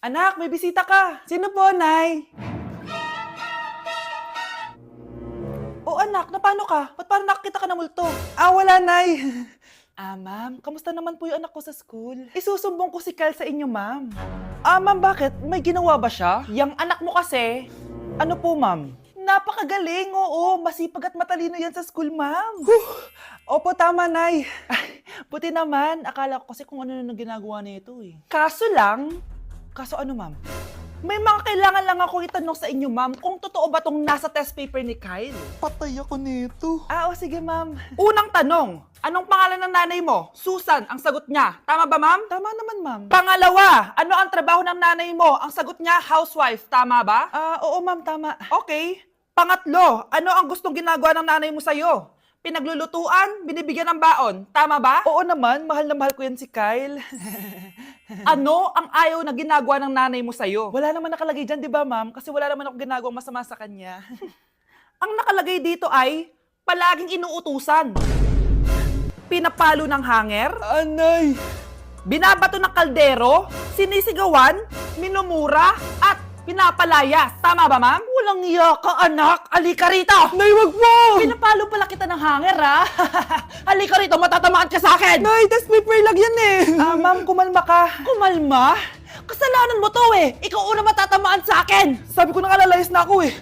Anak, may bisita ka. Sino po, Nay? O anak, na paano ka? Ba't parang nakakita ka ng multo? Ah, wala, Nay. Ah, ma'am, kamusta naman po yung anak ko sa school? Isusumbong ko si Kyle sa inyo, ma'am. Ah, ma'am, bakit? May ginawa ba siya? Yang anak mo kasi, ano po, ma'am? Napakagaling, oo. Masipag at matalino yan sa school, ma'am. Opo, tama, Nay. Ay, buti naman. Akala ko kasi kung ano na ginagawa nito eh. Kaso lang, kaso ano, ma'am? May mga kailangan lang ako itanong sa inyo, ma'am, kung totoo ba tong nasa test paper ni Kyle. Patay ako nito. Ah, o sige, ma'am. Unang tanong, anong pangalan ng nanay mo? Susan, ang sagot niya. Tama ba, ma'am? Tama naman, ma'am. Pangalawa, ano ang trabaho ng nanay mo? Ang sagot niya, housewife. Tama ba? Ah, oo, ma'am, tama. Okay. Pangatlo, ano ang gustong ginagawa ng nanay mo sa'yo? Pinaglulutuan, binibigyan ng baon. Tama ba? Oo naman, mahal na mahal ko yan si Kyle. ano ang ayaw na ginagawa ng nanay mo sa'yo? Wala naman nakalagay dyan, di ba, ma'am? Kasi wala naman ako ginagawang masama sa kanya. ang nakalagay dito ay palaging inuutusan. Pinapalo ng hanger, Anay! binabato ng kaldero, sinisigawan, minumura, at pinapalayas. Tama ba, ma'am? Walang iya ka, anak. Alika rito! Nay, wag mo! Pinapalo pala kita ng hanger, ha? Halika rito, matatamaan ka sa akin! Nay, test paper lang yan eh! Ah, ma'am, kumalma ka. Kumalma? Kasalanan mo to eh! Ikaw una matatamaan sa akin! Sabi ko nang alalayas na ako eh.